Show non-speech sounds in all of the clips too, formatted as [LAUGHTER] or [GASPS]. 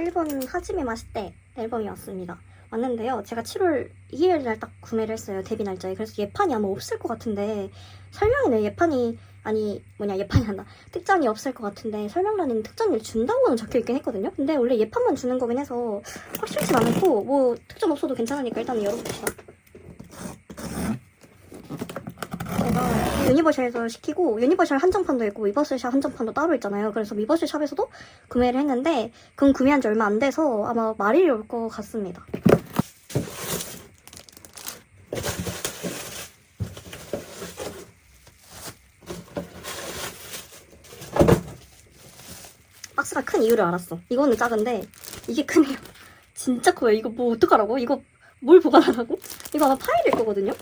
일본 하지메 마시떼 앨범이 왔습니다. 왔는데요. 제가 7월 2일 날 딱 구매를 했어요. 데뷔 날짜에. 그래서 예판이 아마 없을 것 같은데 설명에는 예판이 아니 뭐냐 예판이 한다. 특전이 없을 것 같은데 설명란에는 특전을 준다고는 적혀 있긴 했거든요. 근데 원래 예판만 주는 거긴 해서 확실치 않고 뭐 특전 없어도 괜찮으니까 일단 열어봅시다. 제가 유니버셜에서 시키고 유니버셜 한정판도 있고 위버스샵 한정판도 따로 있잖아요. 그래서 위버스 샵에서도 구매를 했는데 그건 구매한 지 얼마 안 돼서 아마 말일이 올 것 같습니다. 박스가 큰 이유를 알았어. 이거는 작은데 이게 크네요. [LAUGHS] 진짜 커요. 이거 뭐 어떡하라고? 이거 뭘 보관하라고? 이거 아마 파일일 거거든요.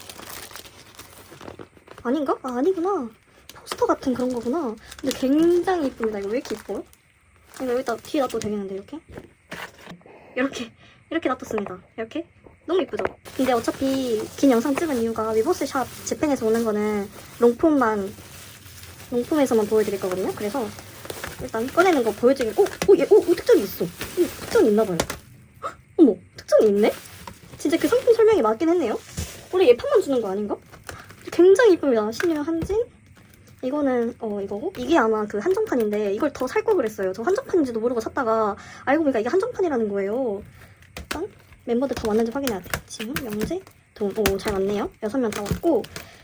아닌가? 아, 아니구나. 포스터 같은 그런 거구나. 근데 굉장히 이쁩니다. 이거 왜 이렇게 이뻐요? 이거 여기다 뒤에 놔둬도 되겠는데, 이렇게? 이렇게, 이렇게 놔뒀습니다. 이렇게? 너무 이쁘죠? 근데 어차피 긴 영상 찍은 이유가 위버스샵 재팬에서 오는 거는 롱폼만, 롱폼에서만 보여드릴 거거든요. 그래서 일단 꺼내는 거 보여드리고, 오! 오! 얘, 오! 오 특전이 있어! 오, 특전이 있나봐요. 헉, 어머! 특전이 있네? 진짜 그 상품 설명이 맞긴 했네요. 원래 예판만 주는 거 아닌가? 굉장히 이쁩니다. 신유 한진. 이거는 어 이거고 이게 아마 그 한정판인데 이걸 더살걸 그랬어요. 저 한정판인지도 모르고 샀다가 알고 보니까 이게 한정판이라는 거예요. 일단 멤버들 다 왔는지 확인해야 돼. 지금 영재, 동, 오잘 왔네요. 여섯 명 다 왔고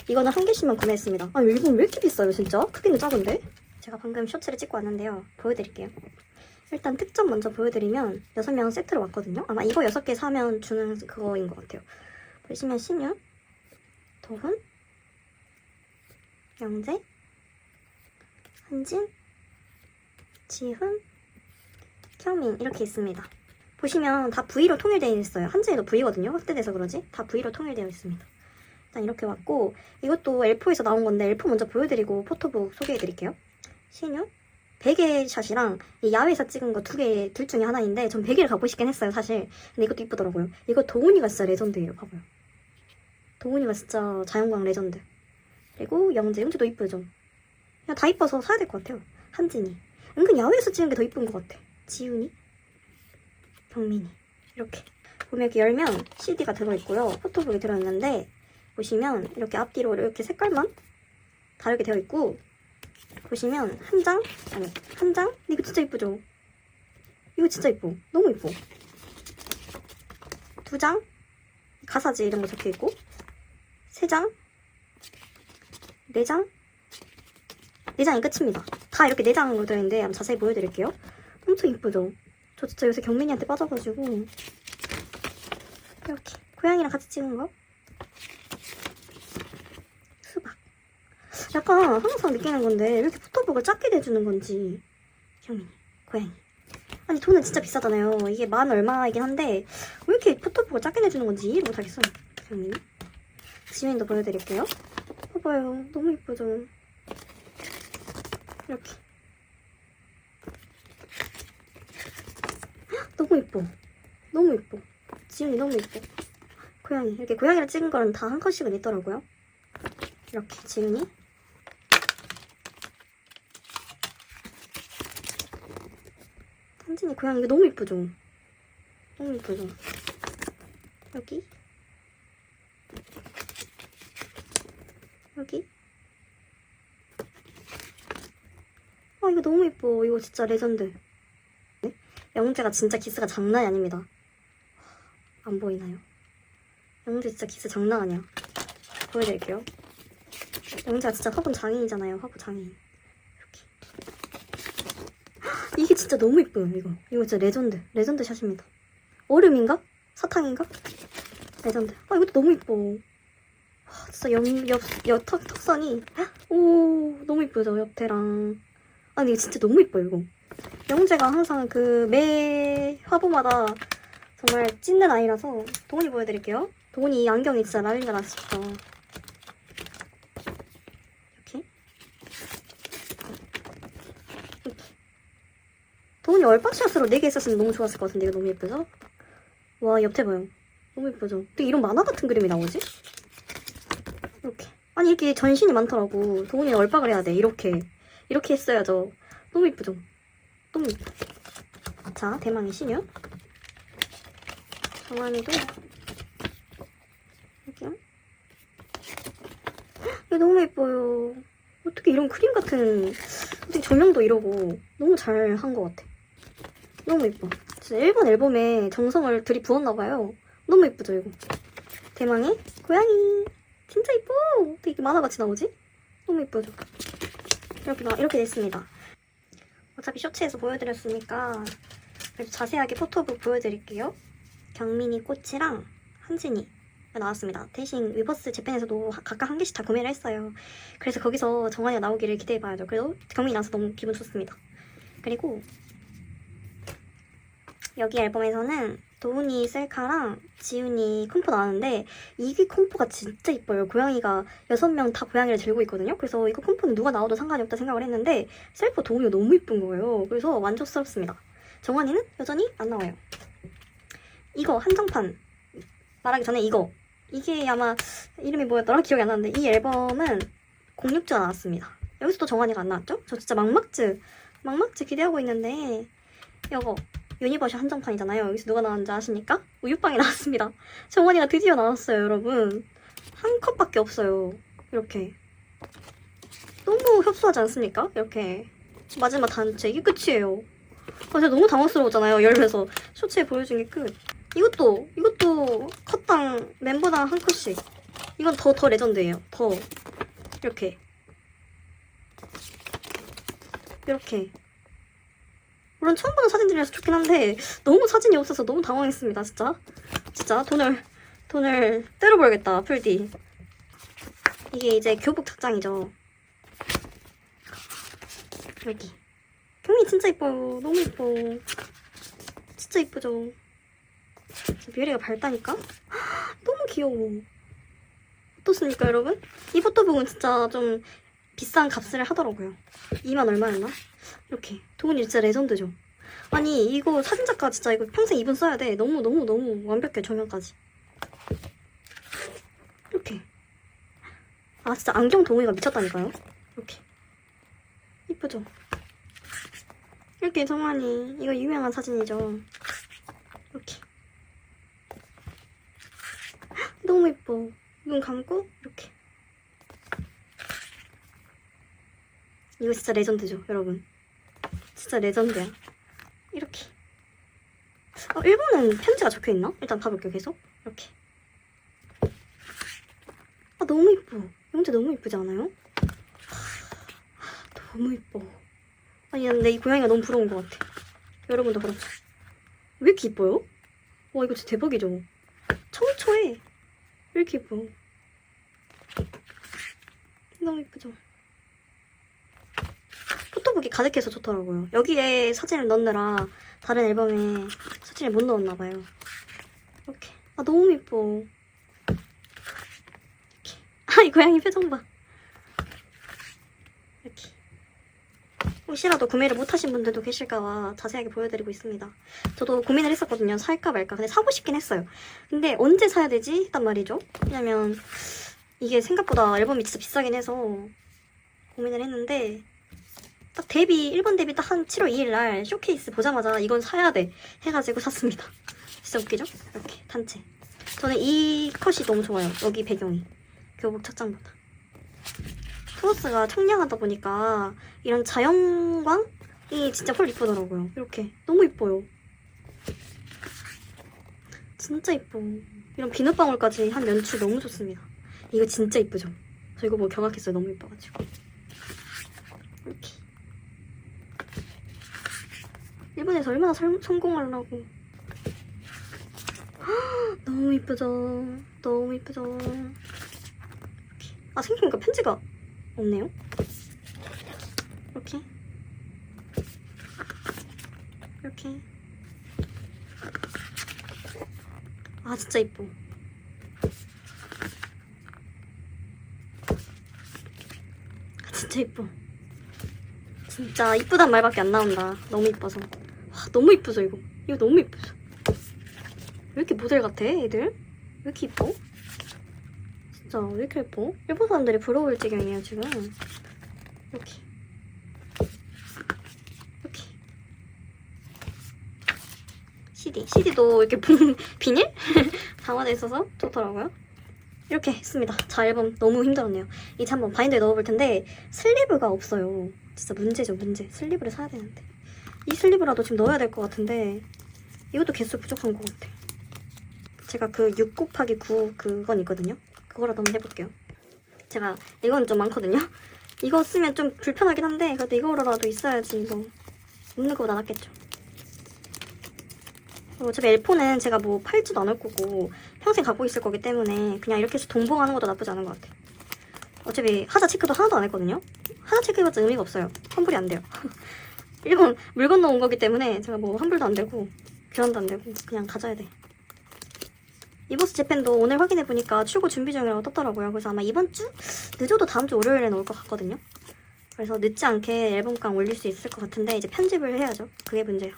이거는 한 개씩만 구매했습니다. 아 이건 왜 이렇게 비싸요 진짜? 크기는 작은데? 제가 방금 쇼츠를 찍고 왔는데요. 보여드릴게요. 일단 특점 먼저 보여드리면 여섯 명 세트로 왔거든요. 아마 이거 여섯 개 사면 주는 그거인 것 같아요. 보시면 신유, 도훈, 영재, 한진, 지훈, 켜민 이렇게 있습니다. 보시면 다 V로 통일되어 있어요. 한진이도 V거든요. 확대돼서 그러지? 다 V로 통일되어 있습니다. 일단 이렇게 왔고 이것도 L4에서 나온 건데 L4 먼저 보여드리고 포토북 소개해드릴게요. 신유, 베개 샷이랑 이 야외에서 찍은 거 두 개 둘 중에 하나인데 전 베개를 갖고 싶긴 했어요 사실. 근데 이것도 이쁘더라고요. 이거 도훈이가 진짜 레전드예요. 봐봐요. 도훈이가 진짜 자연광 레전드. 그리고 영재, 영재 도 이쁘죠? 그냥 다 이뻐서 사야 될 것 같아요. 한진이. 은근 야외에서 찍는 게 더 이쁜 것 같아. 지훈이, 경민이. 이렇게. 보면 이렇게 열면 CD가 들어있고요. 포토북이 들어있는데, 보시면 이렇게 앞뒤로 이렇게 색깔만 다르게 되어 있고, 보시면 한 장? 아니, 한 장? 이거 진짜 이쁘죠? 이거 진짜 이뻐. 너무 이뻐. 두 장? 가사지 이런 거 적혀 있고, 세 장? 네 장? 네 장이 끝입니다. 다 이렇게 네 장으로 되어 있는데 한번 자세히 보여드릴게요. 엄청 이쁘죠? 저 진짜 요새 경민이한테 빠져가지고 이렇게 고양이랑 같이 찍은 거 수박 약간 항상 느끼는 건데 왜 이렇게 포토북을 작게 내주는 건지 경민이 고양이 아니 돈은 진짜 비싸잖아요 이게 만 얼마이긴 한데 왜 이렇게 포토북을 작게 내주는 건지 이해를 못하겠어요 경민이 지민도 보여드릴게요 봐봐요. 너무 이쁘죠? 이렇게. 헉, 너무 이뻐. 너무 이뻐. 지훈이 너무 이뻐. 고양이. 이렇게 고양이를 찍은 거는 다 한 컷씩은 있더라고요. 이렇게 지훈이. 한진이 고양이 이거 너무 이쁘죠? 너무 이쁘죠? 여기 여기? 아 이거 너무 예뻐. 이거 진짜 레전드. 네? 영재가 진짜 기스가 장난이 아닙니다. 안 보이나요? 영재 진짜 기스 장난 아니야. 보여드릴게요. 영재가 진짜 화분 장인이잖아요. 화분 장인. 이렇게. 헉, 이게 진짜 너무 예뻐요 이거. 이거 진짜 레전드. 레전드 샷입니다. 얼음인가? 사탕인가? 레전드. 아 이것도 너무 예뻐. 와, 진짜 옆, 옆, 옆 턱, 턱선이 헉, 오 너무 예쁘죠 옆태랑. 아니 이거 진짜 너무 이뻐요 이거. 영재가 항상 그 매 화보마다 정말 찐는 아이라서 동훈이 보여드릴게요. 동훈이 안경이 진짜 난리가 났었죠? 이렇게. 이렇게. 동훈이 얼박샷으로 4개 있었으면 너무 좋았을 것 같은데 이거 너무 예쁘죠? 와 옆에 봐요. 너무 예쁘죠? 또 이런 만화 같은 그림이 나오지? 아니 이렇게 전신이 많더라고 동훈이 얼박을 해야 돼 이렇게 이렇게 했어야죠. 너무 이쁘죠? 너무 이뻐. 자, 대망의 신유. 정한이도 여기요. 이거 너무 예뻐요. 어떻게 이런 크림 같은 어떻게 조명도 이러고 너무 잘 한 것 같아. 너무 예뻐. 진짜 일본 앨범에 정성을 들이부었나 봐요. 너무 예쁘죠 이거. 대망의 고양이. 진짜. 어떻게 이렇게 만화같이 나오지? 너무 예쁘죠. 이렇게 나 이렇게 됐습니다. 어차피 쇼츠에서 보여드렸으니까 그래도 자세하게 포토북 보여드릴게요. 경민이 꽃이랑 한진이 나왔습니다. 대신 위버스 재팬에서도 하- 각각 한 개씩 다 구매를 했어요. 그래서 거기서 정한이가 나오기를 기대해봐야죠. 그래도 경민이 나와서 너무 기분 좋습니다. 그리고 여기 앨범에서는 도훈이 셀카랑 지훈이 콤포 나왔는데 이게 콤포가 진짜 이뻐요. 고양이가 여섯 명 다 고양이를 들고 있거든요. 그래서 이거 콤포는 누가 나와도 상관이 없다 생각을 했는데 셀프 도훈이가 너무 이쁜 거예요. 그래서 만족스럽습니다. 정환이는 여전히 안 나와요. 이거 한정판 말하기 전에 이거 이게 아마 이름이 뭐였더라 기억이 안 나는데 이 앨범은 06주가 나왔습니다. 여기서 또 정환이가 안 나왔죠? 저 진짜 막막즈 막막즈 기대하고 있는데 이거 유니버셜 한정판이잖아요. 여기서 누가 나왔는지 아십니까? 우유빵이 나왔습니다. 정환이가 드디어 나왔어요, 여러분. 한 컵밖에 없어요. 이렇게. 너무 협소하지 않습니까? 이렇게. 마지막 단체. 이게 끝이에요. 아, 제가 너무 당황스러웠잖아요. 열면서. 쇼츠에 보여준 게 끝. 이것도, 이것도 컷당, 멤버당 한 컷씩. 이건 더, 더 레전드예요. 더. 이렇게. 이렇게. 물론 처음 보는 사진들이라서 좋긴 한데 너무 사진이 없어서 너무 당황했습니다 진짜. 진짜 돈을 돈을 때려버려야겠다 풀디. 이게 이제 교복 착장이죠. 여기 경이 진짜 이뻐요. 너무 이뻐. 진짜 이쁘죠. 미래가 밝다니까? [GASPS] 너무 귀여워. 어떻습니까 여러분? 이 포토북은 진짜 좀 비싼 값을 하더라고요. 2만 얼마였나? 이렇게 도훈이 진짜 레전드 죠. 아니 이거 사진작가 진짜 이거 평생 이분 써야 돼. 너무 너무 너무 완벽해 조명까지. 이렇게. 아 진짜 안경 동이가 미쳤다니까요. 이렇게. 이쁘죠. 이렇게 정환이 이거 유명한 사진이죠. 이렇게. 너무 이뻐. 눈 감고 이렇게. 이거 진짜 레전드죠, 여러분. 진짜 레전드야. 이렇게. 어, 일본은 편지가 적혀 있나? 일단 봐볼게요, 계속. 이렇게. 아, 너무 이뻐. 영재 너무 이쁘지 않아요? 하, 너무 이뻐. 아니, 근데 이 고양이가 너무 부러운 것 같아. 여러분도 그렇죠? 왜 이렇게 이뻐요? 와, 이거 진짜 대박이죠? 청초해. 왜 이렇게 이뻐? 너무 이쁘죠? 포토북이 가득해서 좋더라고요. 여기에 사진을 넣느라 다른 앨범에 사진을 못 넣었나 봐요. 이렇게. 아 너무 예뻐. 이렇게. 아 이 고양이 표정 봐. 이렇게. 혹시라도 구매를 못하신 분들도 계실까봐 자세하게 보여드리고 있습니다. 저도 고민을 했었거든요. 살까 말까. 근데 사고 싶긴 했어요. 근데 언제 사야 되지? 했단 말이죠. 왜냐면 이게 생각보다 앨범이 진짜 비싸긴 해서 고민을 했는데 딱 데뷔 일본 데뷔 딱 한 7월 2일 날 쇼케이스 보자마자 이건 사야 돼 해가지고 샀습니다. [LAUGHS] 진짜 웃기죠? 이렇게 단체. 저는 이 컷이 너무 좋아요. 여기 배경이 교복 착장보다. 플러스가 청량하다 보니까 이런 자연광이 진짜 펄 이쁘더라고요. 이렇게 너무 이뻐요. 진짜 이뻐. 이런 비눗방울까지 한 연출 너무 좋습니다. 이거 진짜 이쁘죠? 저 이거 뭐 경악했어요. 너무 이뻐가지고. 이렇게. 일본에서 얼마나 설- 성공하려고. 헉, 너무 이쁘죠? 너무 이쁘죠? 이렇게. 아, 생각해보니까 편지가 없네요? 이렇게. 이렇게. 아, 진짜 이뻐. 아, 진짜 이뻐. 진짜 이쁘단 말밖에 안 나온다. 너무 이뻐서. 와, 너무 이쁘죠, 이거. 이거 너무 이쁘죠. 왜 이렇게 모델 같아, 애들? 왜 이렇게 이뻐? 진짜, 왜 이렇게 예뻐? 일본 사람들이 부러울 지경이에요, 지금. 이렇게. 이렇게. CD. CD도 이렇게 비- [LAUGHS] 비닐 [LAUGHS] 담아져 있어서 좋더라고요. 이렇게 했습니다. 자, 앨범 너무 힘들었네요. 이제 한번 바인더에 넣어볼 텐데 슬리브가 없어요. 진짜 문제죠, 문제. 슬리브를 사야 되는데. 이 슬리브라도 지금 넣어야 될 것 같은데 이것도 개수 부족한 것 같아. 제가 그 6 곱하기 9 그건 있거든요. 그거라도 한번 해볼게요. 제가 이건 좀 많거든요. [LAUGHS] 이거 쓰면 좀 불편하긴 한데 그래도 이거라도 있어야지 이거 없는 거보다 낫겠죠. 어차피 엘포는 제가 뭐 팔지도 않을 거고 평생 갖고 있을 거기 때문에 그냥 이렇게 해서 동봉하는 것도 나쁘지 않은 것 같아. 어차피 하자 체크도 하나도 안 했거든요. 하자 체크해봤자 의미가 없어요. 환불이 안 돼요. [LAUGHS] 일본 물 건너 온 거기 때문에 제가 뭐 환불도 안 되고 교환도 안 되고 그냥 가져야 돼. 이버스 재팬도 오늘 확인해 보니까 출고 준비 중이라고 떴더라고요. 그래서 아마 이번 주 늦어도 다음 주 월요일에 나올 것 같거든요. 그래서 늦지 않게 앨범깡 올릴 수 있을 것 같은데 이제 편집을 해야죠. 그게 문제야.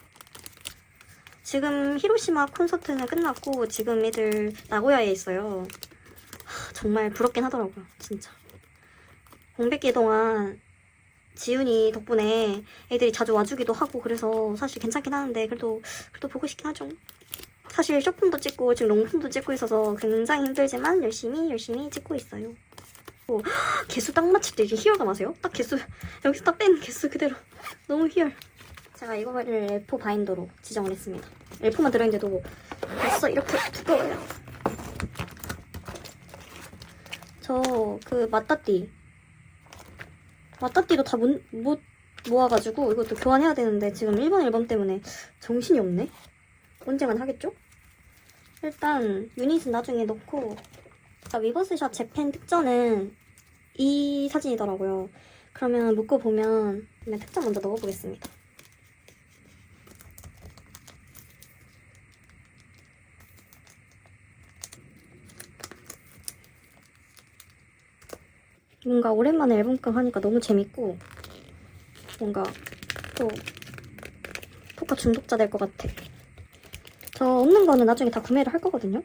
지금 히로시마 콘서트는 끝났고 지금 애들 나고야에 있어요. 하, 정말 부럽긴 하더라고요. 진짜. 공백기 동안 지훈이 덕분에 애들이 자주 와주기도 하고 그래서 사실 괜찮긴 하는데 그래도 그래도 보고 싶긴 하죠. 사실 쇼핑도 찍고 지금 롱품도 찍고 있어서 굉장히 힘들지만 열심히 열심히 찍고 있어요. 오, [GASPS] 개수 딱 맞출 때 이게 희열감 아세요? 딱 개수 여기서 딱 뺀 개수 그대로 [LAUGHS] 너무 희열. 제가 이거를 L4 바인더로 지정을 했습니다. L4만 들어있는데도 벌써 이렇게 두꺼워요. 저 그 마따띠 마따띠도 다 못, 못 모아가지고 이것도 교환해야 되는데 지금 1번 앨범 때문에 정신이 없네. 언제만 하겠죠? 일단 유닛은 나중에 넣고 자, 위버스샷 재팬 특전은 이 사진이더라고요. 그러면 묶어보면 그냥 특전 먼저 넣어보겠습니다. 뭔가 오랜만에 앨범깡 하니까 너무 재밌고 뭔가 또 포카 중독자 될 것 같아. 저 없는 거는 나중에 다 구매를 할 거거든요.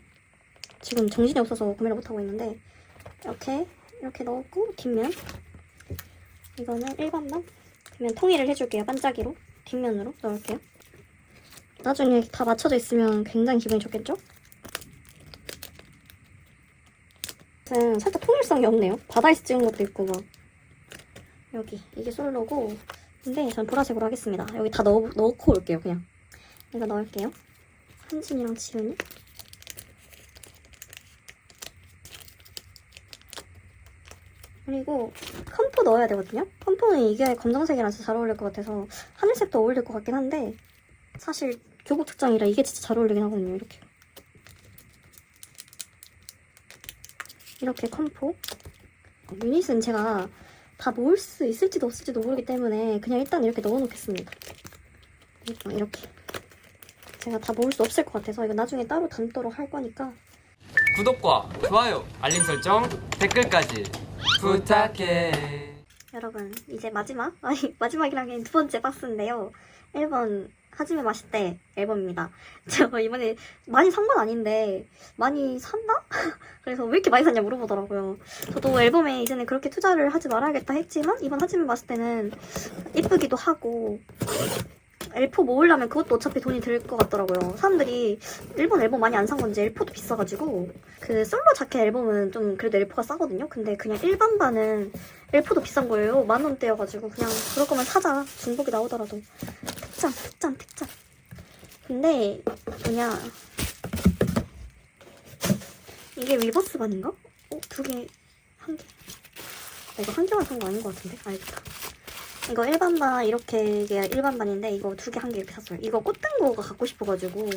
지금 정신이 없어서 구매를 못 하고 있는데 이렇게 이렇게 넣고 뒷면 이거는 일반만 그러면 통일을 해줄게요. 반짝이로 뒷면으로 넣을게요. 나중에 다 맞춰져 있으면 굉장히 기분이 좋겠죠? 음, 살짝 통일성이 없네요. 바다에서 찍은 것도 있고 막 여기 이게 솔로고 근데 전 보라색으로 하겠습니다. 여기 다 넣어, 넣고 올게요. 그냥 이거 넣을게요. 한진이랑 지훈이 그리고 컴포 넣어야 되거든요. 컴포는 이게 검정색이라서 잘 어울릴 것 같아서 하늘색도 어울릴 것 같긴 한데 사실 교복 특장이라 이게 진짜 잘 어울리긴 하거든요. 이렇게 이렇게 컴포? 유닛은 제가 다 모을 수 있을지도 없을지도 모르기 때문에 그냥 일단 이렇게 넣어놓겠습니다. 어, 이렇게. 제가 다 모을 수 없을 것 같아서 이거 나중에 따로 담도록 할 거니까. 구독과 좋아요, 알림 설정, 댓글까지 부탁해. 여러분 이제 마지막? 아니 마지막이라기엔 두 번째 박스인데요. 1번 하지메 마시때 앨범입니다 [LAUGHS] 제가 이번에 많이 산 건 아닌데 많이 샀나? [LAUGHS] 그래서 왜 이렇게 많이 샀냐 물어보더라고요 저도 앨범에 이제는 그렇게 투자를 하지 말아야겠다 했지만 이번 하지메 마시때는 이쁘기도 하고 L4 모으려면 그것도 어차피 돈이 들 것 같더라고요. 사람들이 일본 앨범 많이 안 산 건지 L4도 비싸가지고 그 솔로 자켓 앨범은 좀 그래도 L4가 싸거든요. 근데 그냥 일반반은 L4도 비싼 거예요. 만 원대여가지고 그냥 그럴 거면 사자. 중복이 나오더라도 특장, 특장, 특장. 근데 뭐냐 이게 리버스 반인가? 어? 두 개, 한 개. 아, 이거 한 개만 산 거 아닌 것 같은데? 알겠다. 이거 일반 반 이렇게 이게 일반 반인데 이거 두 개 한 개 이렇게 샀어요. 이거 꽃등 거가 갖고 싶어가지고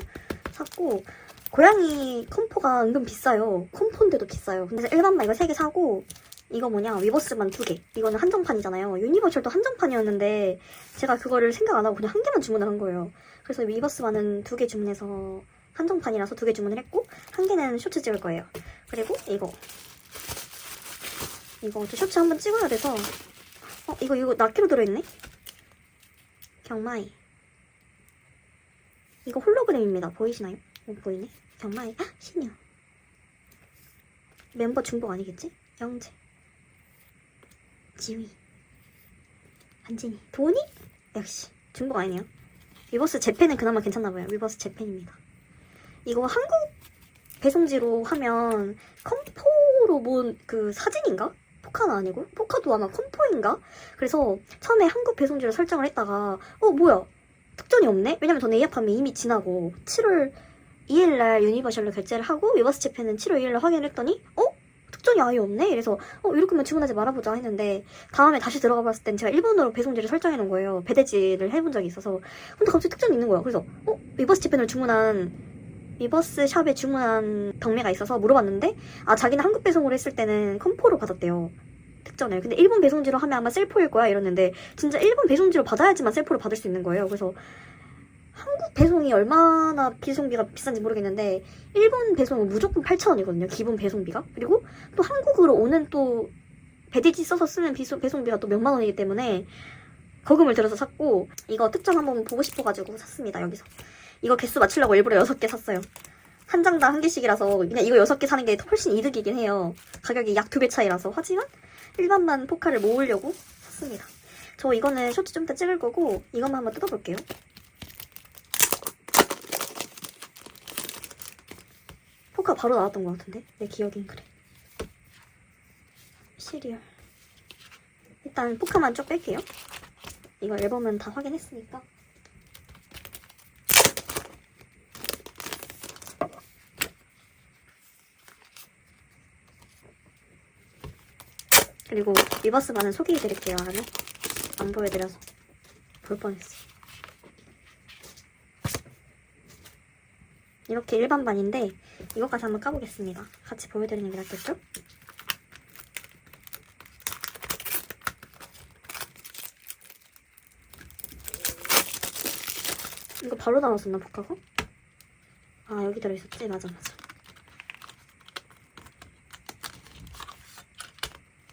샀고 고양이 컴포가 은근 비싸요. 컴포인데도 비싸요. 근데 일반 반 이거 세 개 사고 이거 뭐냐 위버스만 두 개. 이거는 한정판이잖아요. 유니버셜도 한정판이었는데 제가 그거를 생각 안 하고 그냥 한 개만 주문을 한 거예요. 그래서 위버스만은 두 개 주문해서 한정판이라서 두 개 주문을 했고 한 개는 쇼츠 찍을 거예요. 그리고 이거 이거 저 쇼츠 한번 찍어야 돼서 어, 이거, 이거 낱개로 들어있네? 경마이. 이거 홀로그램입니다. 보이시나요? 어, 보이네? 경마이. 헉, 신유. 멤버 중복 아니겠지? 영재. 지휘. 한진이. 도니? 역시. 중복 아니네요. 위버스 재팬은 그나마 괜찮나봐요. 위버스 재팬입니다. 이거 한국 배송지로 하면 컴포로 본 그 사진인가? 포카는 아니고 포카도 아마 컴포인가? 그래서 처음에 한국 배송지를 설정을 했다가 어 뭐야 특전이 없네? 왜냐면 저는 예약판이 이미 지나고 7월 2일날 유니버셜로 결제를 하고 위버스 재팬은 7월 2일날 확인을 했더니 어? 특전이 아예 없네? 그래서 어 이렇게만 주문하지 말아보자 했는데 다음에 다시 들어가 봤을 땐 제가 일본어로 배송지를 설정해 놓은 거예요. 배대지를 해본 적이 있어서 근데 갑자기 특전이 있는 거야. 그래서 어? 위버스 재팬을 주문한 위버스 샵에 주문한 경매가 있어서 물어봤는데 아 자기는 한국 배송으로 했을 때는 컴포로 받았대요. 특전을. 근데 일본 배송지로 하면 아마 셀포일 거야 이랬는데 진짜 일본 배송지로 받아야지만 셀포를 받을 수 있는 거예요. 그래서 한국 배송이 얼마나 배송비가 비싼지 모르겠는데 일본 배송은 무조건 8,000원이거든요. 기본 배송비가. 그리고 또 한국으로 오는 또 배대지 써서 쓰는 비소, 배송비가 또 몇만 원이기 때문에 거금을 들여서 샀고 이거 특전 한번 보고 싶어가지고 샀습니다. 여기서. 이거 개수 맞추려고 일부러 6개 샀어요. 한 장당 한 개씩이라서 그냥 이거 6개 사는 게 훨씬 이득이긴 해요. 가격이 약 두 배 차이라서. 하지만 일반만 포카를 모으려고 샀습니다. 저 이거는 쇼츠 좀 이따 찍을 거고 이것만 한번 뜯어볼게요. 포카 바로 나왔던 것 같은데 내 기억엔 그래. 시리얼. 일단 포카만 쭉 뺄게요. 이거 앨범은 다 확인했으니까. 그리고 리버스 반은 소개해드릴게요. 안에 안 보여드려서 볼 뻔했어. 이렇게 일반 반인데 이것까지 한번 까보겠습니다. 같이 보여드리는 게 낫겠죠? 이거 바로 나왔었나 복화가? 아 여기 들어있었지? 맞아 맞아.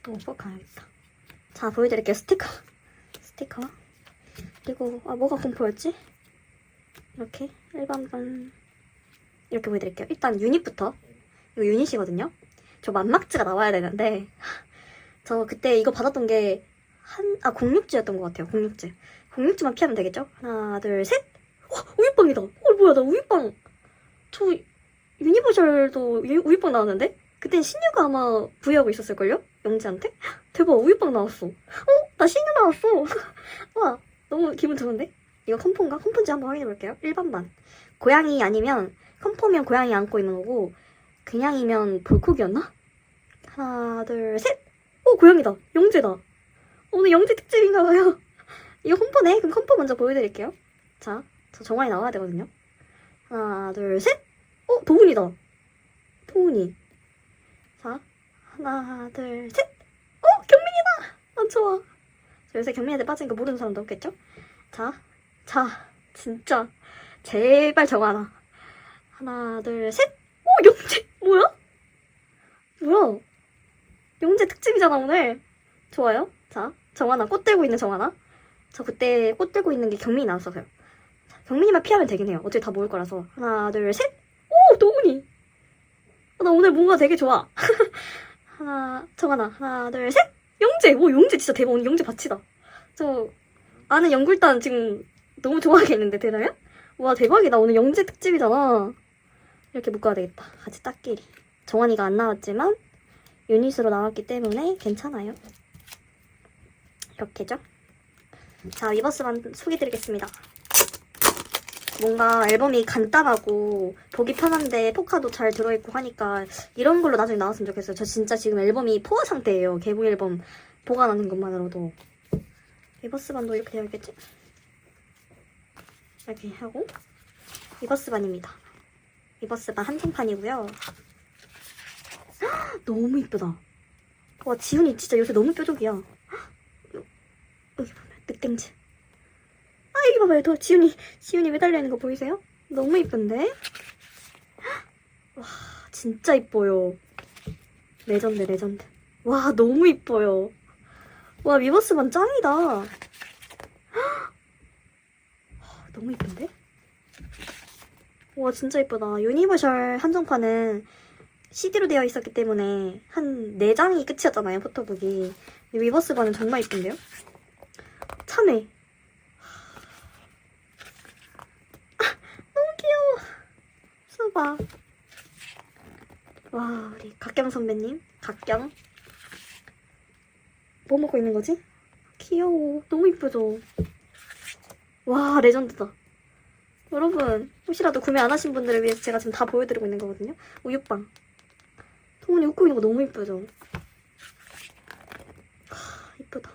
또 뽑아야겠다. 자, 보여드릴게요. 스티커. 스티커. 그리고, 아, 뭐가 공포였지? 이렇게, 일반반. 이렇게 보여드릴게요. 일단 유닛부터. 이거 유닛이거든요? 저 만막지가 나와야 되는데, [LAUGHS] 저 그때 이거 받았던 게, 한, 아, 공육지였던 것 같아요. 공육지. 공육지만 피하면 되겠죠? 하나, 둘, 셋! 와, 우유빵이다! 어, 뭐야, 나 우유빵! 저, 유니버셜도 유- 우유빵 나왔는데? 그땐 신유가 아마 부여하고 있었을걸요? 영지한테? [GASPS] 대박 우유빵 나왔어. 어? 나 신유 나왔어. [LAUGHS] 와 너무 기분 좋은데? 이거 컴포인가? 컴포인지 한번 확인해 볼게요. 일반반. 고양이 아니면 컴포면 고양이 안고 있는 거고 그냥이면 볼콕이었나? 하나 둘 셋. 오 고양이다. 영재다. 오늘 영재 특집인가봐요. [LAUGHS] 이거 컴포네. 그럼 컴포 먼저 보여드릴게요. 자, 저 정환이 나와야 되거든요. 하나 둘 셋. 어 도훈이다. 도훈이. 자, 하나, 둘, 셋! 어, 경민이다! 아, 좋아. 저 요새 경민한테 거 모르는 사람도 없겠죠? 자, 자, 진짜. 제발 정하나. 하나, 둘, 셋! 오, 영재! 뭐야? 뭐야? 영재 특집이잖아, 오늘. 좋아요. 자, 정하나. 꽃 들고 있는 정하나. 저 그때 꽃 들고 있는 게 경민이 나왔어서요. 자, 경민이만 피하면 되긴 해요. 어차피 다 모을 거라서. 하나, 둘, 셋! 오, 도훈이! 어, 나 오늘 뭔가 되게 좋아. [LAUGHS] 하나, 정하나, 하나, 둘, 셋! 영재! 오, 영재 진짜 대박. 오늘 영재 바치다. 저, 아는 연굴단 지금 너무 좋아하겠는데, 되나요? 와, 대박이다. 오늘 영재 특집이잖아. 이렇게 묶어야 되겠다. 같이 딱끼리. 정환이가 안 나왔지만, 유닛으로 나왔기 때문에 괜찮아요. 이렇게죠? 자, 위버스만 소개드리겠습니다. 뭔가 앨범이 간단하고 보기 편한데 포카도 잘 들어있고 하니까 이런 걸로 나중에 나왔으면 좋겠어요. 저 진짜 지금 앨범이 포화 상태예요. 개봉 앨범 보관하는 것만으로도. 리버스 반도 이렇게 되어 있겠지? 이렇게 하고 리버스 반입니다. 리버스 반 한정판이고요. 헉, 너무 이쁘다. 와 지훈이 진짜 요새 너무 뾰족이야. 헉, 여기 보면 늑댕즈. 아 여기 봐봐요. 더 지훈이 지훈이 매달려 있는 거 보이세요? 너무 이쁜데? 와 진짜 이뻐요. 레전드 레전드. 와 너무 이뻐요. 와 위버스만 짱이다. 헉, 너무 이쁜데? 와 진짜 이쁘다. 유니버셜 한정판은 CD로 되어 있었기 때문에 한 4장이 끝이었잖아요, 포토북이. 위버스반은 정말 이쁜데요? 참해. 아, 너무 귀여워. 수박. 와, 우리 각경 선배님. 각경. 뭐 먹고 있는 거지? 귀여워. 너무 이쁘죠? 와, 레전드다. 여러분, 혹시라도 구매 안 하신 분들을 위해서 제가 지금 다 보여드리고 있는 거거든요. 우유빵. 동훈이 웃고 있는 거 너무 이쁘죠? 하, 이쁘다.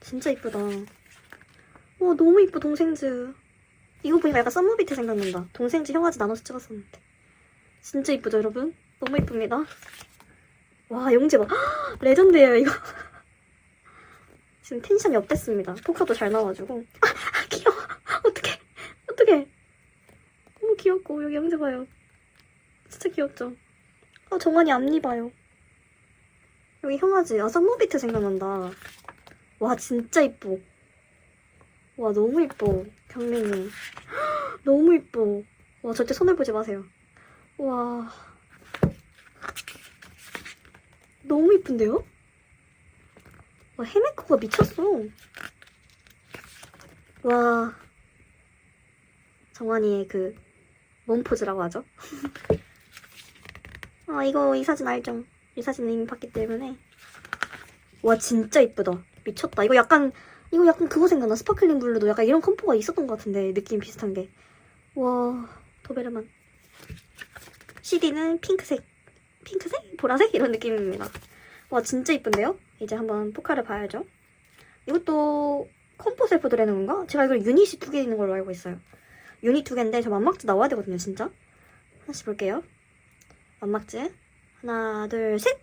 진짜 이쁘다. 와, 너무 이뻐, 동생즈. 이거 보니까 약간 썸머비트 생각난다. 동생즈 형아지 나눠서 찍었었는데. 진짜 이쁘죠, 여러분? 너무 이쁩니다. 와, 용지 봐. 헉, 레전드예요, 이거. [LAUGHS] 지금 텐션이 업됐습니다. 포카도 잘 나와가지고. [LAUGHS] 어떡해. 너무 귀엽고, 여기 영재 봐요. 진짜 귀엽죠? 아, 정환이 앞니 봐요. 여기 형아지. 아, 썸머비트 생각난다. 와, 진짜 이뻐. 와, 너무 이뻐. 경민이. 헉, [GASPS] 너무 이뻐. 와, 절대 손을 보지 마세요. 와. 너무 이쁜데요? 와, 헤메코가 미쳤어. 와. 정환이의 그, 몸포즈라고 하죠? 아, [LAUGHS] 이거, 이 사진 알죠? 이 사진 이미 봤기 때문에. 와, 진짜 이쁘다. 미쳤다. 이거 약간, 이거 약간 그거 생각나. 스파클링 블루도 약간 이런 컴포가 있었던 것 같은데, 느낌 비슷한 게. 와, 도베르만. CD는 핑크색, 핑크색? 보라색? 이런 느낌입니다. 와, 진짜 이쁜데요? 이제 한번 포카를 봐야죠. 이것도 컴포 셀프 들어는 건가? 제가 이걸 유닛이 두 개 있는 걸로 알고 있어요. 유닛 두 개인데 저 만막지 나와야 되거든요, 진짜. 하나씩 볼게요. 만막지. 하나, 둘, 셋!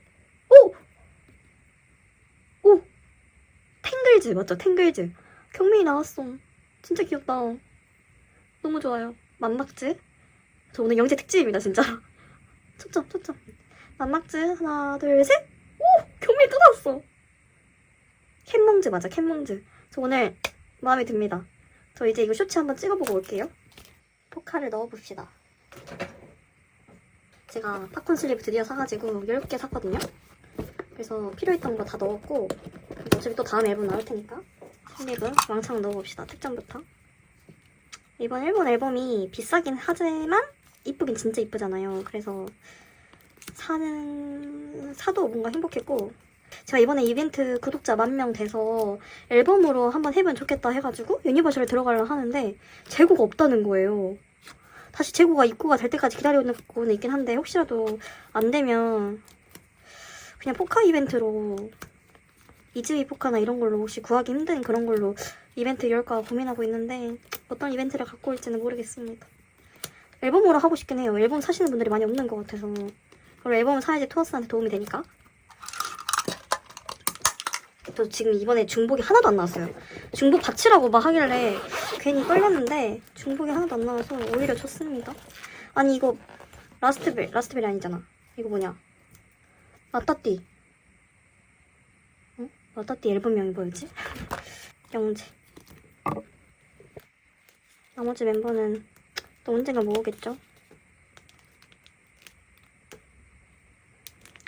오! 오! 탱글즈, 맞죠? 탱글즈. 경민이 나왔어. 진짜 귀엽다. 너무 좋아요. 만막즈. 저 오늘 영재 특집입니다, 진짜. [LAUGHS] 초점, 초점. 만막즈 하나, 둘, 셋. 오, 경미 또 나왔어. 캔몽즈 맞아, 캔몽즈. 저 오늘 마음에 듭니다. 저 이제 이거 쇼츠 한번 찍어보고 올게요. 포카를 넣어봅시다. 제가 팝콘 슬립 드디어 사가지고 10개 샀거든요. 그래서 필요했던 거 다 넣었고 어차피 또 다음 앨범 나올 테니까 슬립을 왕창 넣어봅시다. 특전부터. 이번 일본 앨범이 비싸긴 하지만 이쁘긴 진짜 이쁘잖아요. 그래서 사는 사도 뭔가 행복했고 제가 이번에 이벤트 구독자 만 명 돼서 앨범으로 한번 해보면 좋겠다 해가지고 유니버셜에 들어가려 하는데 재고가 없다는 거예요. 다시 재고가 입고가 될 때까지 기다려놓고는 있긴 한데 혹시라도 안 되면 그냥 포카 이벤트로 이즈위 포카나 이런 걸로 혹시 구하기 힘든 그런 걸로 이벤트 열까 고민하고 있는데 어떤 이벤트를 갖고 올지는 모르겠습니다. 앨범으로 하고 싶긴 해요. 앨범 사시는 분들이 많이 없는 것 같아서. 그리고 앨범 사야지 토어스한테 도움이 되니까. 저 지금 이번에 중복이 하나도 안 나왔어요. 중복 받치라고 막 하길래 괜히 떨렸는데 중복이 하나도 안 나와서 오히려 좋습니다. 아니 이거 라스트벨, 라스트벨이 아니잖아. 이거 뭐냐. 라따띠. 어? 라따띠 앨범명이 뭐였지? 영재. 나머지 멤버는 또 언젠가 모으겠죠?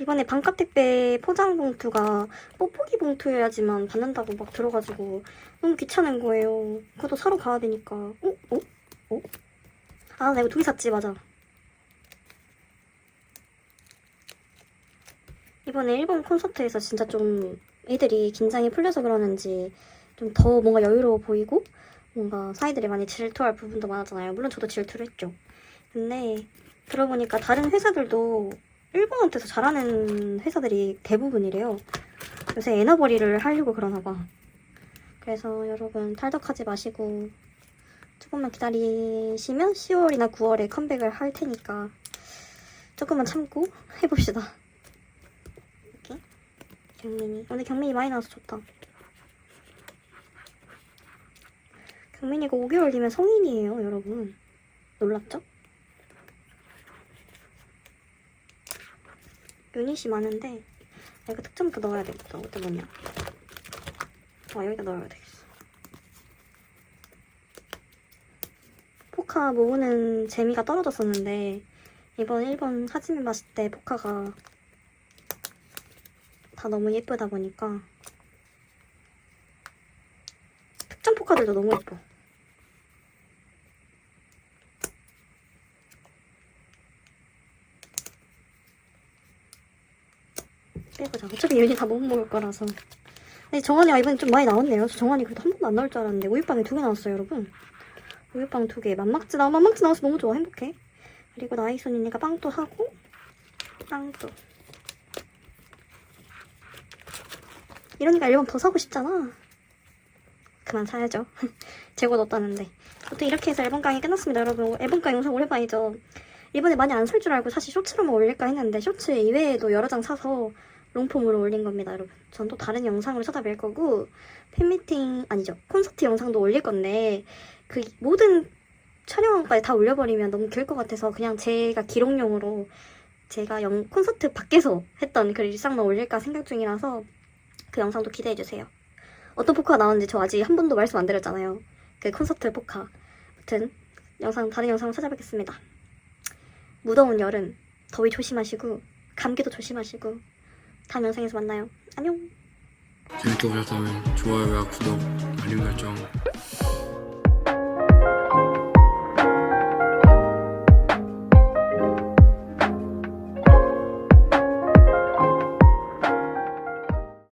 이번에 반값 택배 포장 봉투가 뽁뽁이 봉투여야지만 받는다고 막 들어가지고 너무 귀찮은 거예요. 그것도 사러 가야 되니까. 어? 어? 어? 아, 나 이거 두 개 샀지, 맞아. 이번에 일본 콘서트에서 진짜 좀 애들이 긴장이 풀려서 그러는지 좀 더 뭔가 여유로워 보이고 뭔가 사이들이 많이 질투할 부분도 많았잖아요. 물론 저도 질투를 했죠. 근데 들어보니까 다른 회사들도 일본한테서 잘하는 회사들이 대부분이래요. 요새 에너버리를 하려고 그러나 봐. 그래서 여러분 탈덕하지 마시고 조금만 기다리시면 10월이나 9월에 컴백을 할 테니까 조금만 참고 [LAUGHS] 해봅시다. 이렇게 경민이 오늘 경민이 많이 나와서 좋다. 경민이가 5개월 뒤면 성인이에요, 여러분. 놀랍죠? 유닛이 많은데 아, 이거 특점부터 넣어야 되겠다. 어디 뭐냐? 아 여기다 넣어야 되겠어. 포카 모으는 재미가 떨어졌었는데 이번 일본 사진을 봤을 때 포카가 다 너무 예쁘다 보니까 특정 포카들도 너무 예뻐. 빼보자. 어차피 윤이 다못 먹을 거라서. 근데 정한이가 이번에 좀 많이 나왔네요. 저 정한이 그래도 한 번도 안 나올 줄 알았는데 우유빵이 두 개 나왔어요, 여러분. 우유빵 두 개. 만막지 나 만막지 나와서 너무 좋아. 행복해. 그리고 나이손이니까 빵도 하고 빵도. 이러니까 앨범 더 사고 싶잖아. 그만 사야죠. 재고 넣었다는데. 아무튼 이렇게 해서 앨범 강의 끝났습니다, 여러분. 앨범 강의 영상 오랜만이죠. 이번에 많이 안 살 줄 알고 사실 쇼츠로만 올릴까 했는데 쇼츠 이외에도 여러 장 사서 롱폼으로 올린 겁니다, 여러분. 전 또 다른 영상으로 찾아뵐 거고 팬미팅 아니죠 콘서트 영상도 올릴 건데 그 모든 촬영까지 다 올려버리면 너무 길 것 같아서 그냥 제가 기록용으로 제가 영, 콘서트 밖에서 했던 그 일상만 올릴까 생각 중이라서 그 영상도 기대해 주세요. 어떤 포카가 나왔는지 저 아직 한 번도 말씀 안 드렸잖아요. 그 콘서트 포카. 아무튼 영상 다른 영상으로 찾아뵙겠습니다. 무더운 여름 더위 조심하시고 감기도 조심하시고 다음 영상에서 만나요. 안녕. 재밌게 보셨다면 좋아요와 구독, 알림 설정